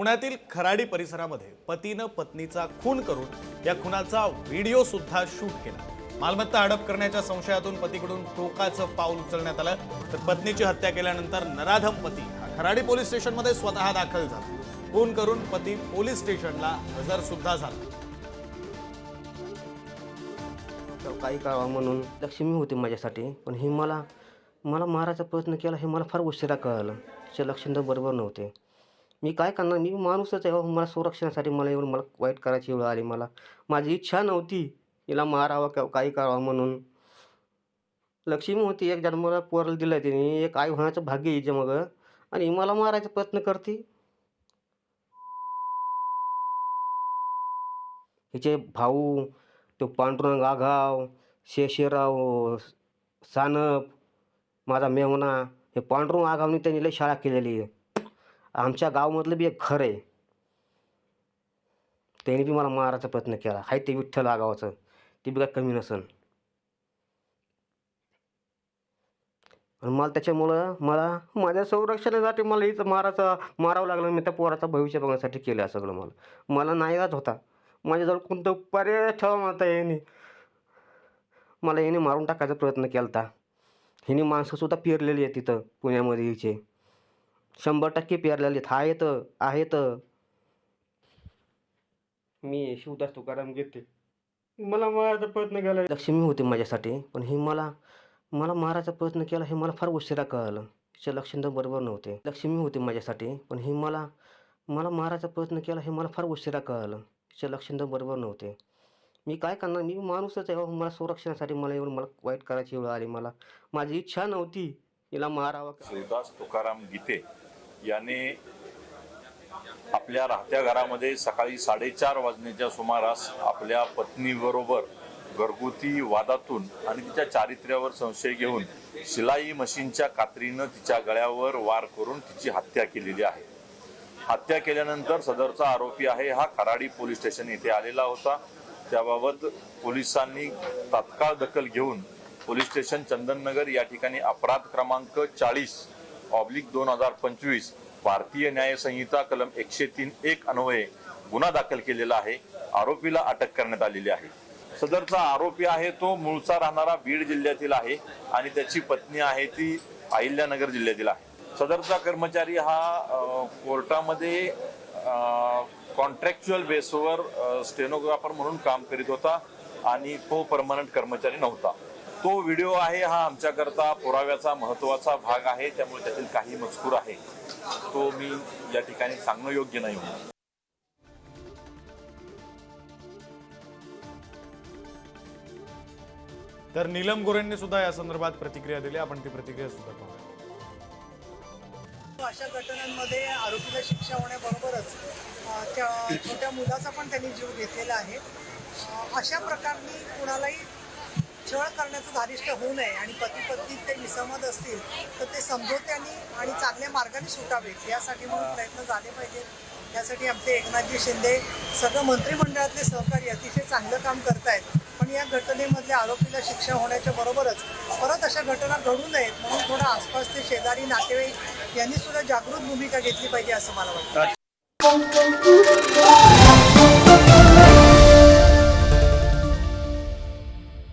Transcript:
पुण्यातील खराडी परिसरामध्ये पतीनं पत्नीचा खून करून या खुनाचा व्हिडिओ सुद्धा शूट केला. मालमत्ता हडप करण्याच्या संशयातून पतीकडून टोकाचं पाऊल उचलण्यात आलं. तर पत्नीची हत्या केल्यानंतर नराधम पती हा खराडी पोलीस स्टेशनमध्ये स्वतः दाखल झाला. खून करून पती पोलीस स्टेशनला हजर सुद्धा झाला. तर काही करावं म्हणून लक्ष्मी होती माझ्यासाठी पण हे मला मला मारायचा प्रयत्न केला हे मला फार उशिरा कळालं. तिचे लक्षण तर बरोबर नव्हते. मी काय करणार? मी माणूसच आहे हो. मला संरक्षणासाठी मला एवढं मला वाईट करायची वेळ आली मला. माझी इच्छा नव्हती हिला मारावं का काही करावं म्हणून. लक्ष्मी होती. एक जन्माला पोरला दिलं तिने. एक आई होण्याचं भाग्य हिचे मग. आणि मला मारायचा प्रयत्न करते. हिचे भाऊ तो पांडुरंग आघाव शेषराव सानप माझा मेमना हे पांडुरंग आघावने त्यांनी लई शाळा केलेली आहे. आमच्या गावामधलं बी एक घर आहे. त्यांनी बी मला मारायचा प्रयत्न केला. हाय ते विठ्ठल आगावाचं ते बी काय कमी नसन. आणि मला त्याच्यामुळं मला माझ्या संरक्षणासाठी मला इथं मारायचं मारावं लागलं मी त्या पोराचं भविष्य बघण्यासाठी केलं आहे सगळं मला. मला नाईलाज होता. माझ्याजवळ कोणतं पर्याय ठेवा म्हणता याने मला याने मारून टाकायचा प्रयत्न केला होता हिने माणसंसुद्धा पेरलेली आहे तिथं पुण्यामध्ये हिचे. शंभर टक्के पेरलेले आहेत आहेत आहेत मी शिवदास तुकाराम घेते. मला मारायचा प्रयत्न केला लक्ष्मी होती माझ्यासाठी पण हे मला मला मारायचा प्रयत्न केला हे मला फार उशिरा कळालं. तिचे लक्षण तर बरोबर नव्हते. लक्ष्मी होती माझ्यासाठी पण हे मला मला मारायचा प्रयत्न केला हे मला फार उशिरा कळालं. तिचे लक्षण तर बरोबर नव्हते. मी काय करणार? मी माणूसच आहे हो. मला संरक्षणासाठी मला एवढं मला वाईट करायची वेळ आली मला. माझी इच्छा नव्हती. हिला मारावं. का शिवदास तुकाराम गीते याने आपल्या राहत्या घरामध्ये सकाळी साडेचार वाजण्याच्या सुमारास आपल्या पत्नीबरोबर घरगुती वादातून आणि तिच्या चारित्र्यावर संशय घेऊन शिलाई मशीनच्या कात्रीनं तिच्या गळ्यावर वार करून तिची हत्या केलेली आहे. हत्या केल्यानंतर सदरचा आरोपी आहे हा खराडी पोलीस स्टेशन येथे आलेला होता. त्याबाबत पोलिसांनी तात्काळ दखल घेऊन पोलीस स्टेशन चंदननगर या ठिकाणी अपराध क्रमांक चाळीस ऑब्लिक दोन हजार पंचवीस भारतीय न्याय संहिता कलम एकशे तीन एक अन्वये गुन्हा दाखल केलेला आहे. आरोपीला अटक करण्यात आलेली आहे. सदरचा आरोपी आहे तो मूळचा राहणारा बीड जिल्ह्यातील आहे आणि त्याची पत्नी आहे ती अहिल्यानगर जिल्ह्यातील आहे. सदरचा कर्मचारी हा कोर्टामध्ये कॉन्ट्रॅक्च्युअल बेसवर स्टेनोग्राफर म्हणून काम करीत होता आणि तो परमनंट कर्मचारी नव्हता. तो व्हिडिओ आहे हा आमच्याकरता पुराव्याचा महत्त्वाचा भाग आहे त्यामुळे त्यातील काही मजकूर आहे. तो मी या ठिकाणी सांगणं योग्य नाही म्हणून. तर नीलम गोरेंनी सुद्धा या संदर्भात प्रतिक्रिया दिली आपण ती प्रतिक्रिया सुद्धा पाहू अशा घटनांमध्ये आरोपीला शिक्षा होण्याबरोबरच त्या छोट्या मुलाचा पण त्यांनी जीव घेतलेला आहे. अशा प्रकारनी कुणालाही छळ करण्याचं धारिष्ट होऊ नये आणि पती पत्नी ते विसंमत असतील तर ते समजोत्याने आणि चांगल्या मार्गाने सुटावेत यासाठी म्हणून प्रयत्न झाले पाहिजेत यासाठी आमचे एकनाथजी शिंदे सगळं मंत्रिमंडळातले सहकारी अतिशय चांगलं काम करतायत. पण या घटनेमधल्या आरोपीला शिक्षा होण्याच्या बरोबरच परत अशा घटना घडू नयेत म्हणून थोडं आसपासचे शेजारी नातेवाईक यांनी सुद्धा जागृत भूमिका घेतली पाहिजे असं मला वाटतं.